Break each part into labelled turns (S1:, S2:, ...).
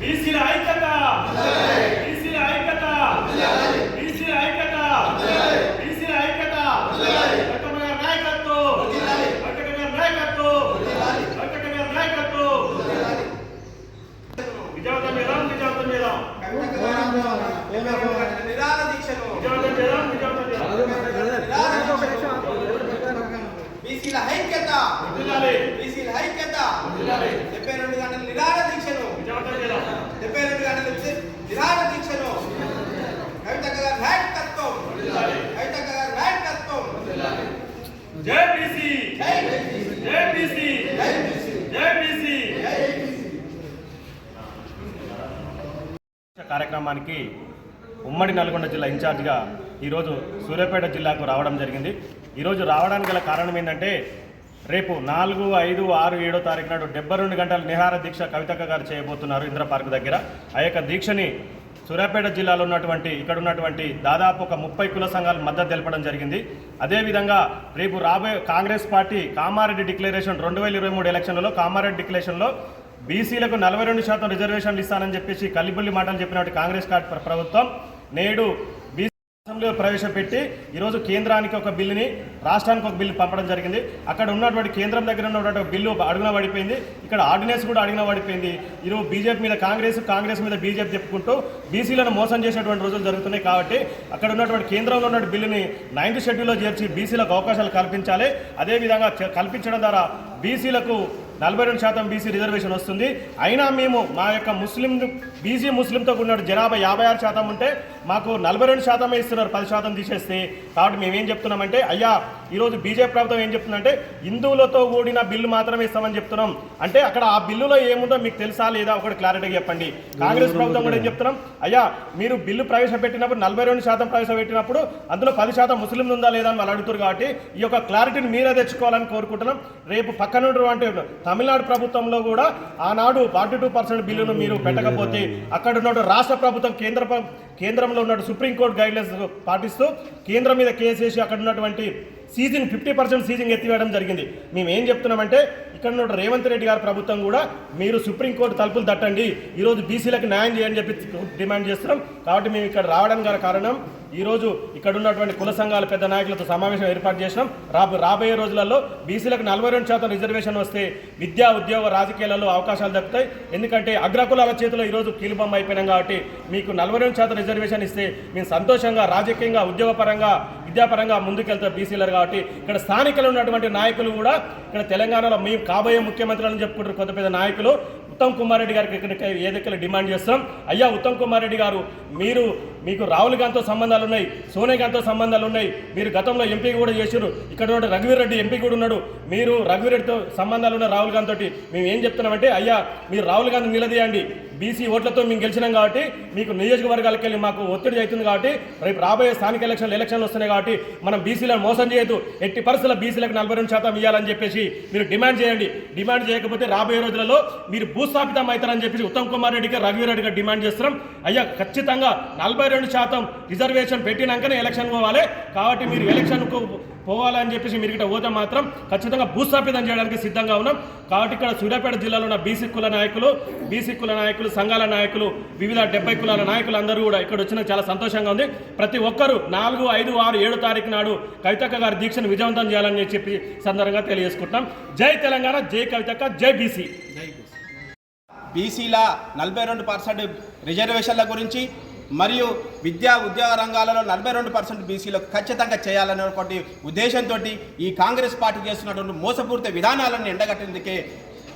S1: బీసీల ఐక్యత! బీసీల ఐక్యత! బీసీల ఐక్యత! బీసీల ఐక్యత! నాయకత్వం! నాయకత్వం! నాయకత్వం! విజయవంతం చేద్దాం విజయవంతం చేద్దాం.
S2: దీక్షను
S1: విజయవంతం చేద్దాం విజయవంతం చేద్దాం.
S2: బీసీల ఐక్యత
S1: ఉండాలి
S2: బీసీల ఐక్యత
S1: ఉండాలి
S2: డెబ్బై రెండు గంటల నిరాహార దీక్షను
S1: విజయవంతం చేద్దాం
S2: డెబ్బై రెండు గంటల నిరాహార దీక్షను కవితక్క గారి నాయకత్వం కవితక్క గారి నాయకత్వం
S1: కార్యక్రమానికి ఉమ్మడి నల్గొండ జిల్లా ఇన్ఛార్జిగా ఈరోజు సూర్యాపేట జిల్లాకు రావడం జరిగింది. ఈరోజు రావడానికి గల కారణం ఏంటంటే రేపు నాలుగు ఐదు ఆరు ఏడో తారీఖు నాడు డెబ్బై రెండు గంటల నిహార దీక్ష కవితక్క గారు చేయబోతున్నారు ఇంద్ర పార్క్ దగ్గర. ఆ యొక్క దీక్షని సూర్యాపేట జిల్లాలో ఉన్నటువంటి ఇక్కడ ఉన్నటువంటి దాదాపు ఒక ముప్పై కుల సంఘాలు మద్దతు తెలపడం జరిగింది. అదేవిధంగా రేపు రాబోయే కాంగ్రెస్ పార్టీ కామారెడ్డి డిక్లరేషన్ రెండు వేల ఇరవై మూడు ఎలక్షన్లలో కామారెడ్డి డిక్లరేషన్లో బీసీలకు నలభై రెండు శాతం రిజర్వేషన్లు ఇస్తానని చెప్పేసి కల్లిబుల్లి మాటలు చెప్పినటువంటి కాంగ్రెస్ కా- ప్రభుత్వం నేడు బీసీ ప్రవేశపెట్టి ఈరోజు కేంద్రానికి ఒక బిల్లుని రాష్ట్రానికి ఒక బిల్లు పంపడం జరిగింది. అక్కడ ఉన్నటువంటి కేంద్రం దగ్గర ఉన్నటువంటి బిల్లు అడుగున పడిపోయింది. ఇక్కడ ఆర్డినెన్స్ కూడా అడుగున పడిపోయింది. ఈరోజు బీజేపీ మీద కాంగ్రెస్ కాంగ్రెస్ మీద బీజేపీ చెప్పుకుంటూ బీసీలను మోసం చేసేటువంటి రోజులు జరుగుతున్నాయి కాబట్టి అక్కడ ఉన్నటువంటి కేంద్రంలో ఉన్న బిల్లుని నైన్త్ షెడ్యూల్లో చేర్చి బీసీలకు అవకాశాలు కల్పించాలి. అదేవిధంగా కల్పించడం ద్వారా బీసీలకు నలభై రెండు శాతం బీసీ రిజర్వేషన్ వస్తుంది. అయినా మేము మా యొక్క ముస్లిం బీసీ ముస్లింతో కూడిన జనాభా యాభై ఆరు శాతం ఉంటే మాకు నలభై రెండు శాతమే ఇస్తున్నారు పది శాతం తీసేస్తే. కాబట్టి మేము ఏం చెప్తున్నామంటే అయ్యా ఈరోజు బీజేపీ ప్రభుత్వం ఏం చెప్తుందంటే హిందువులతో కూడిన బిల్లు మాత్రమే ఇస్తామని చెప్తున్నాం. అంటే అక్కడ ఆ బిల్లులో ఏముందో మీకు తెలుసా లేదా ఒకటి క్లారిటీగా చెప్పండి. కాంగ్రెస్ ప్రభుత్వం కూడా ఏం చెప్తున్నాం అయ్యా మీరు బిల్లు ప్రవేశపెట్టినప్పుడు నలభై రెండు శాతం ప్రవేశపెట్టినప్పుడు అందులో పది శాతం ముస్లింలు ఉందా లేదా అని వాళ్ళు అడుగుతారు కాబట్టి ఈ యొక్క క్లారిటీని మీరే తెచ్చుకోవాలని కోరుకుంటున్నాం. రేపు పక్కన ఉన్నటువంటి తమిళనాడు ప్రభుత్వంలో కూడా ఆనాడు ఫార్టీ టూ పర్సెంట్ బిల్లును మీరు పెట్టకపోతే అక్కడ ఉన్న రాష్ట్ర ప్రభుత్వం కేంద్ర కేంద్రంలో ఉన్న సుప్రీంకోర్టు గైడ్లైన్స్ పాటిస్తూ కేంద్రం మీద కేసు వేసి అక్కడ ఉన్నటువంటి సీజింగ్ ఫిఫ్టీ పర్సెంట్ సీజింగ్ ఎత్తివేయడం జరిగింది. మేము ఏం చెప్తున్నామంటే ఇక్కడ ఉన్న రేవంత్ రెడ్డి గారి ప్రభుత్వం కూడా మీరు సుప్రీంకోర్టు తలుపులు తట్టండి ఈరోజు బీసీలకు న్యాయం చేయని చెప్పి డిమాండ్ చేస్తున్నాం. కాబట్టి మేము ఇక్కడ రావడం గల కారణం ఈరోజు ఇక్కడ ఉన్నటువంటి కుల సంఘాల పెద్ద నాయకులతో సమావేశం ఏర్పాటు చేసినాం. రాబో రాబోయే రోజులలో బీసీలకు నలభై రెండు శాతం రిజర్వేషన్ వస్తే విద్యా ఉద్యోగ రాజకీయాలలో అవకాశాలు దక్కుతాయి. ఎందుకంటే అగ్రకులాల చేతిలో ఈరోజు కీలుబొమ్మ అయిపోయినాం కాబట్టి మీకు నలభై రెండు శాతం రిజర్వేషన్ ఇస్తే మేము సంతోషంగా రాజకీయంగా ఉద్యోగపరంగా విద్యాపరంగా ముందుకెళ్తారు బీసీలర్ కాబట్టి ఇక్కడ స్థానికులు ఉన్నటువంటి నాయకులు కూడా ఇక్కడ తెలంగాణలో మేము కాబోయే ముఖ్యమంత్రులను చెప్పుకుంటారు కొంత పెద్ద నాయకులు. ఉత్తమ్ కుమార్ రెడ్డి గారికి ఇక్కడ ఏదైతే డిమాండ్ చేస్తున్నాం. అయ్యా ఉత్తమ్ కుమార్ రెడ్డి గారు మీరు మీకు రాహుల్ గాంధీతో సంబంధాలు ఉన్నాయి సోనియా గాంధీతో సంబంధాలు ఉన్నాయి. మీరు గతంలో ఎంపీ కూడా చేశారు ఇక్కడ ఉన్న రఘువీర్ రెడ్డి ఎంపీ కూడా ఉన్నాడు. మీరు రఘువీర్ రెడ్డితో సంబంధాలు ఉన్న రాహుల్ గాంధీ తోటి మేము ఏం చెప్తున్నామంటే అయ్యా మీరు రాహుల్ గాంధీ నిలదీయండి. బీసీ ఓట్లతో మేము గెలిచినాం కాబట్టి మీకు నియోజకవర్గాలకు వెళ్ళి మాకు ఒత్తిడి అవుతుంది కాబట్టి రేపు రాబోయే స్థానిక ఎలక్షన్లు ఎలక్షన్లు వస్తున్నాయి కాబట్టి మనం బీసీలను మోసం చేయొద్దు. ఎట్టి పరిస్థితుల్లో బీసీలకు నలభై రెండు శాతం ఇవ్వాలని చెప్పేసి మీరు డిమాండ్ చేయండి. డిమాండ్ చేయకపోతే రాబోయే రోజులలో మీరు భూస్థాపితం అవుతారని చెప్పేసి ఉత్తమ్ కుమార్ రెడ్డికి రఘువీర్ రెడ్డిగా డిమాండ్ చేస్తున్నాం. అయ్యా ఖచ్చితంగా నలభై రెండు శాతం రిజర్వేషన్ పెట్టినాకనే ఎలక్షన్ పోవాలి. కాబట్టి మీరు ఎలక్షన్కు పోవాలని చెప్పేసి మీరు ఇక్కడ పోతే మాత్రం ఖచ్చితంగా భూస్థాపితం చేయడానికి సిద్ధంగా ఉన్నాం. కాబట్టి ఇక్కడ సూర్యాపేట జిల్లాలో ఉన్న బీసీ కుల నాయకులు బీసీ కుల నాయకులు సంఘాల నాయకులు వివిధ డెబ్బై కులాల నాయకులు అందరూ కూడా ఇక్కడ వచ్చిన చాలా సంతోషంగా ఉంది. ప్రతి ఒక్కరూ నాలుగు ఐదు ఆరు ఏడు తారీఖు నాడు కవితక్క గారి దీక్షను విజయవంతం చేయాలని చెప్పి సందర్భంగా తెలియజేసుకుంటున్నాం. జై తెలంగాణ జై కవితక్క జై బీసీ.
S2: బీసీల నలభై రెండు పర్సెంట్ రిజర్వేషన్ల గురించి మరియు విద్యా ఉద్యోగ రంగాలలో నలభై రెండు పర్సెంట్ బీసీలకు ఖచ్చితంగా చేయాలనేటువంటి ఉద్దేశంతో ఈ కాంగ్రెస్ పార్టీ చేస్తున్నటువంటి మోసపూరిత విధానాలను ఎండగట్టేందుకే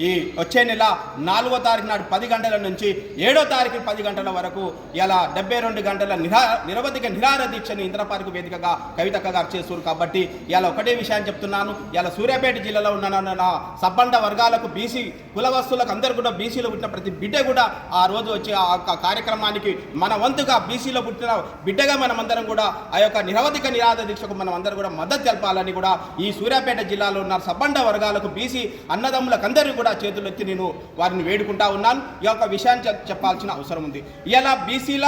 S2: ఈ వచ్చే నెల నాలుగో తారీఖు నాడు పది గంటల నుంచి ఏడో తారీఖు పది గంటల వరకు ఇలా డెబ్బై రెండు గంటల నిరా నిరవధిక నిరాహార దీక్షను ఇంద్రపార్కు వేదికగా కవితక్క గారు చేస్తారు కాబట్టి ఇలా ఒకటే విషయాన్ని చెప్తున్నాను. ఇలా సూర్యాపేట జిల్లాలో ఉన్న నా సబ్బండ వర్గాలకు బీసీ కులవస్తులకు అందరూ కూడా బీసీలో పుట్టిన ప్రతి బిడ్డ కూడా ఆ రోజు వచ్చి ఆ యొక్క కార్యక్రమానికి మన వంతుగా బీసీలో పుట్టిన బిడ్డగా మనమందరం కూడా ఆ యొక్క నిరవధిక నిరాధ దీక్షకు మనం అందరూ కూడా మద్దతు తెలపాలని కూడా ఈ సూర్యాపేట జిల్లాలో ఉన్న సబ్బండ వర్గాలకు బీసీ అన్నదమ్ములకు అందరూ కూడా చేతులెత్తి నేను వారిని వేడుకుంటా ఉన్నాను. ఈ యొక్క విషయాన్ని చెప్పాల్సిన అవసరం ఉంది. ఇలా బీసీల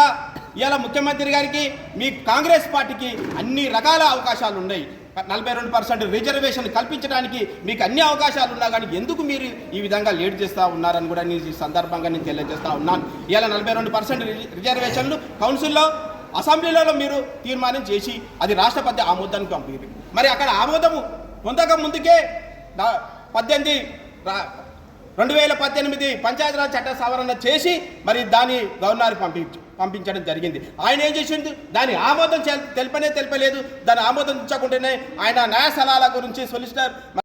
S2: ఇలా ముఖ్యమంత్రి గారికి మీ కాంగ్రెస్ పార్టీకి అన్ని రకాల అవకాశాలు ఉన్నాయి. నలభై రెండు పర్సెంట్ రిజర్వేషన్ కల్పించడానికి మీకు అన్ని అవకాశాలు ఉన్నా కానీ ఎందుకు మీరు ఈ విధంగా లేట్ చేస్తూ ఉన్నారని కూడా నేను ఈ సందర్భంగా నేను తెలియజేస్తా ఉన్నాను. ఇలా నలభై రెండు పర్సెంట్ రిజర్వేషన్లు కౌన్సిల్లో అసెంబ్లీలలో మీరు తీర్మానం చేసి అది రాష్ట్రపతి ఆమోదానికి పంపింది మరి అక్కడ ఆమోదము పొందక ముందుకే పద్దెనిమిది రెండు వేల పద్దెనిమిది పంచాయతీరాజ్ చట్ట సవరణ చేసి మరి దాన్ని గవర్నర్ పంపించు పంపించడం జరిగింది. ఆయన ఏం చేసింది దాని ఆమోదం తెలిపనే తెలిపలేదు. దాని ఆమోదం ఇచ్చకుండానే ఆయన న్యాయ సలహాల గురించి సొలిసిటర్